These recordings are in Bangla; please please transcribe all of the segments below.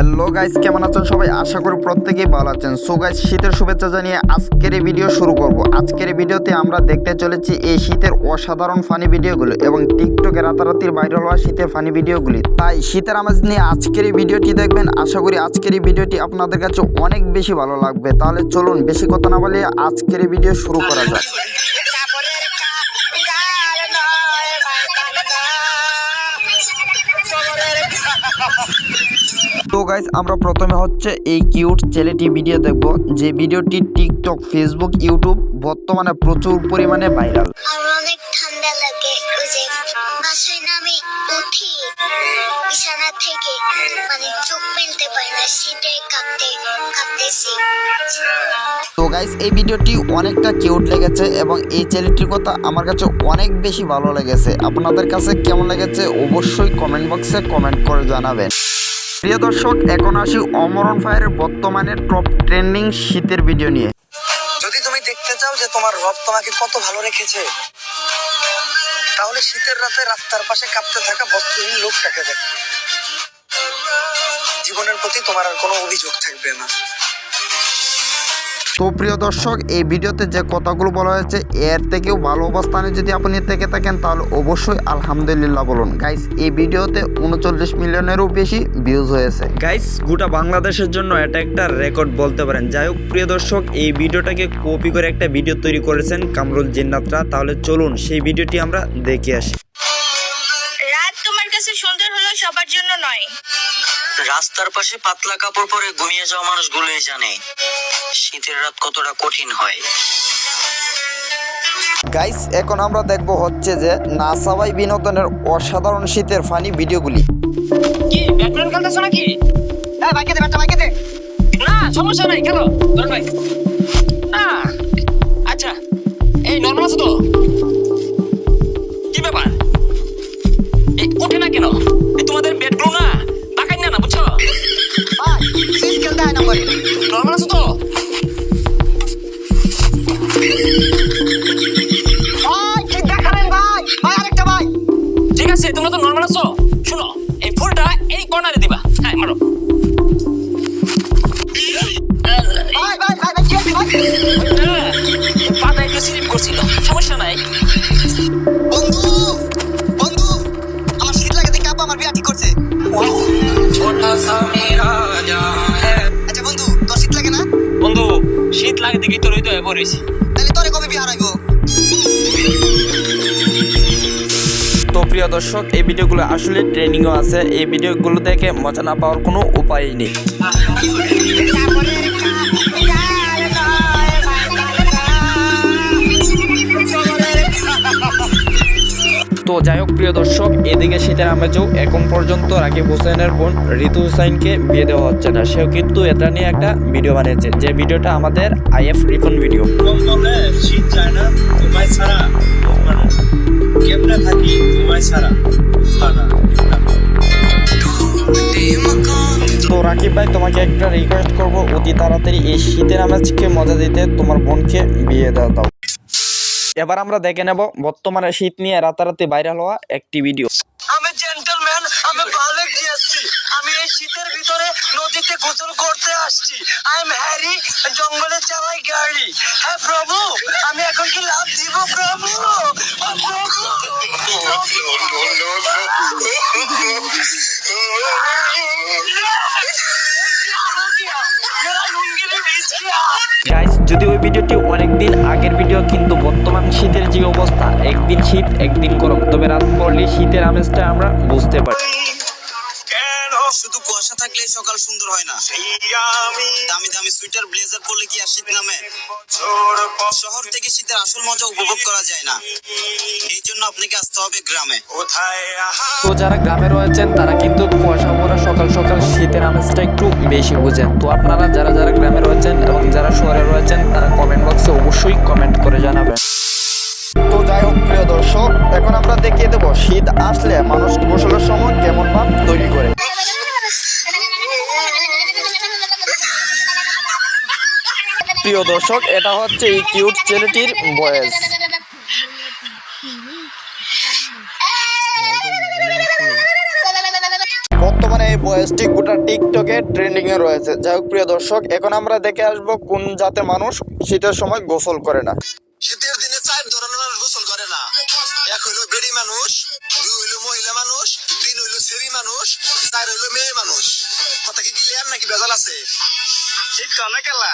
হ্যালো গাইস কেমন আছেন সবাই? আশা করি প্রত্যেকেই ভালো আছেন। সো গাইস শীতের শুভেচ্ছা জানিয়ে আজকের এই ভিডিও শুরু করব। আজকের এই ভিডিওতে আমরা দেখতে চলেছি এই শীতের অসাধারণ ফানি ভিডিওগুলো এবং টিকটকে রাতারাতির ভাইরাল হওয়া শীতের ফানি ভিডিওগুলি তাই শীতের আমেজ নিয়ে আজকের এই ভিডিওটি দেখবেন। আশা করি আজকের এই ভিডিওটি আপনাদের কাছে অনেক বেশি ভালো লাগবে। তাহলে চলুন, বেশি কথা না বলে আজকের এই ভিডিও শুরু করা যাক। তো গাইস আমরা প্রথমে হচ্ছে এই কিউট ছেলেটি ভিডিও দেখব যে ভিডিওটি টিকটক ফেসবুক ইউটিউব বর্তমানে প্রচুর পরিমাণে ভাইরাল আমার অনেক ঠান্ডা লাগে ওই যে বাসায় না আমি উঠি বিছানা থেকে মানে চোখ মেলতে পারি না শীতে কাঁপতে কাঁপতেছি। তো গাইস এই ভিডিওটি অনেকটা কিউট লেগেছে এবং এই ছেলেটির কথা আমার কাছে অনেক বেশি ভালো লেগেছে। আপনাদের কাছে কেমন লেগেছে অবশ্যই কমেন্ট বক্সে কমেন্ট করে জানাবেন। প্রিয় দর্শক, এখন আসি অমরণ ফায়ারের বর্তমানে টপ ট্রেন্ডিং শীতের ভিডিও নিয়ে। যদি তুমি দেখতে চাও যে তোমার রব তোমাকে কত ভালো রেখেছে, তাহলে শীতের রাতে রাস্তার পাশে কাঁপতে থাকা বস্ত্রহীন লোকটাকে দেখো। জীবনের প্রতি তোমার আর কোনো অভিযোগ থাকবে না। তো প্রিয় দর্শক, এই ভিডিওতে যে কথাগুলো বলা হয়েছে, এর থেকেও ভালো অবস্থানে যদি আপনি থেকে থাকেন, তাহলে অবশ্যই আলহামদুলিল্লাহ বলুন। গাইস এই ভিডিওতে উনচল্লিশ মিলিয়নেরও বেশি ভিউজ হয়েছে। গাইস গোটা বাংলাদেশের জন্য এটা একটা রেকর্ড বলতে পারেন। যাই হোক, প্রিয় দর্শক, এই ভিডিওটাকে কপি করে একটা ভিডিও তৈরি করেছেন কামরুল জিন্নাতরা। তাহলে চলুন সেই ভিডিওটি আমরা দেখে আসি। জন্য নয়। রাস্তার পাশে পাতলা কাপড় পরে ঘুমিয়ে যাওয়া মানুষগুলোই জানে শীতের রাত কতটা কঠিন হয়। গাইস এখন আমরা দেখব হচ্ছে যে নাসাবাই বিনোদনের অসাধারণ শীতের ফানি ভিডিওগুলি। কি ব্যাটম্যান খেলতেছো নাকি? হ্যাঁ বাইকে দে ব্যাটা বাইকে দে। না সমস্যা নাই কেন ধর ভাই। তোমরা তো নর্মাল আছো? শোনো এই ফুলটা এই কর্নারে দিবা। হ্যাঁ মারো। হ্যাঁ, পাতা একটু স্লিপ করছিল সমস্যা নাই। বন্ধু বন্ধু আমার শীত লাগে দেখে আব্বা আমার বিয়া ঠিক করছে। আচ্ছা বন্ধু তোর শীত লাগে না? বন্ধু শীত লাগে দেখি তোর হইতে হয়ে পড়েছি তাহলে তোরে কবে বিয়া হারাইবো প্রিয় দর্শক, এই ভিডিওগুলো আসলে ট্রেনিংও আছে। এই ভিডিওগুলো দেখে মজা না পাওয়ার কোনো উপায় নেই। তো যাই হোক, প্রিয় দর্শক, এদিকে শীতের আমেজও এখন পর্যন্ত রাকিব হোসেনের বোন ঋতু হুসাইনকে বিয়ে দেওয়া হচ্ছে না। সেও কিন্তু এটা নিয়ে একটা ভিডিও বানিয়েছে, যে ভিডিওটা আমাদের আইএফ রিফন ভিডিও। শীত যায় না কেমনে থাকি তোমায় ছাড়া তো রাকিব ভাই তোমাকে একটা রিকোয়েস্ট করব অতি তাড়াতাড়ি এই শীতের আমেজকে মজা দিতে তোমার বোনকে বিয়ে দেওয়া দাও। এবার আমরা দেখে নেব বর্তমানে শীত নিয়ে রাতারাতি ভাইরাল হওয়া একটি ভিডিও আমি জেন্টলম্যান আমি বালেক দিয়েছি আমি এই শীতের ভিতরে নদীতে গোসল করতে আসছি। আই এম হ্যারি জঙ্গলে চালাই গাড়ি। হ্যাঁ প্রভু, আমি এখন কি লাভ দিব, প্রভু? গাইস যদি ওই ভিডিওটি অনেক দিন আগের ভিডিও, কিন্তু বর্তমান শীতের যে অবস্থা, একদিন শীত, একদিন গরম। তবে রাত পড়লে শীতের আমেজটা আমরা বুঝতে পারি। সকাল সুন্দর হয় না। দামি দামি সুইটার ব্লেজার পরলে কি আর শীত নামে? শহর থেকে শীতের আসল মজা উপভোগ করা যায় না। এই জন্য আপনাকে আসতে হবে গ্রামে। তো যারা গ্রামে রয়েছেন তারা কিন্তু কুয়াশা পড়া সকাল সকাল শীতের আমেজটা একটু বেশি বুঝেন। তো আপনারা যারা যারা গ্রামে রয়েছেন এবং যারা শহরে রয়েছেন তারা কমেন্ট বক্সে অবশ্যই কমেন্ট করে জানাবেন। তো যাই হোক প্রিয় প্রিয় দর্শক, এটা হচ্ছে এই কিউট ছেলেটির বয়স। বর্তমানে এই বয়সটি গোটা টিকটকে ট্রেন্ডিং এ রয়েছে। যাই হোক, প্রিয় দর্শক, এখন আমরা দেখে আসব কোন জাতের মানুষ শীতের সময় গোসল করে না। শীতের দিনে চার ধরনের মানুষ গোসল করে না। এক হইল বেড়ি মানুষ, দুই হইল মহিলা মানুষ। তিন মানুষ, তার হলো মেয়ে মানুষ। কথা কি ক্লিয়ার নাকি বেজাল আছে? শীত না কেলা?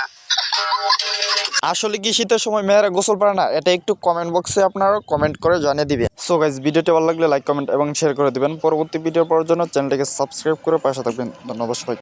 আসলে কি শীতের সময় মেয়েরা গোসল পারে না? এটা একটু কমেন্ট বক্সে আপনারা কমেন্ট করে জানিয়ে দিবেন। সো গাইজ ভিডিওটি ভালো লাগলে লাইক কমেন্ট এবং শেয়ার করে দিবেন। পরবর্তী ভিডিও পাওয়ার জন্য চ্যানেলটিকে সাবস্ক্রাইব করে পাশে থাকবেন। ধন্যবাদ সবাই